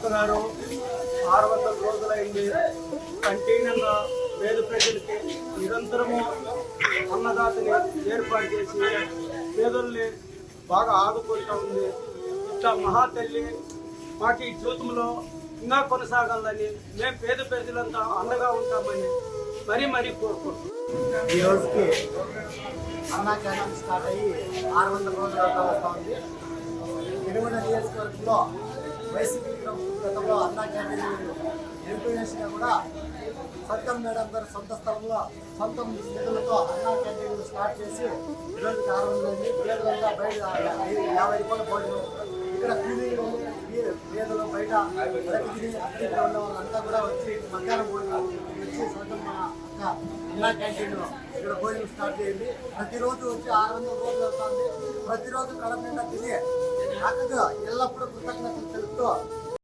చెప్తున్నారు ఆరు వందల రోజులైంది. కంటిన్యూగా పేద ప్రజలకి నిరంతరము అన్నదాతని ఏర్పాటు చేసి పేదల్ని బాగా ఆదుకుంటూ ఉంది. ఇట్లా మహాతల్లి మాకు ఈ జీవితంలో ఇంకా కొనసాగాలని మేము పేద ప్రజలంతా అండగా ఉంటామని మరీ మరీ కోరుకుంటున్నాం. ఈ రోజుకి అన్నా క్యాంటీన్ స్టార్ట్ అయ్యి ఆరు వందల రోజులు వస్తూ ఉంది. నియోజకవర్గంలో వైసీపీ గతంలో అన్నా క్యాంటీన్ ఎంపీఎస్గా కూడా సత్యం మేడం గారు సొంత స్థలంలో సొంత నిధులతో అన్నా క్యాంటీన్ స్టార్ట్ చేసి ఈరోజు ప్రారంభమైంది. వందలు పేదలంతా బయట యాభై రూపాయల భోజనం ఇక్కడ కూలీలు పేదలు బయట ప్రతిదిని అక్కడిక్కడ ఉన్న వాళ్ళంతా కూడా వచ్చి మధ్యాహ్నం భోజనం వచ్చి సొంతం మన అక్క అన్నా క్యాంటీన్ ఇక్కడ భోజనం స్టార్ట్ చేయండి. ప్రతిరోజు వచ్చి ఆరు వందల రోజులు అవుతుంది ప్రతిరోజు కడప నిండా తిని అక్కగా ఎల్లప్పుడూ కృతజ్ఞతలు と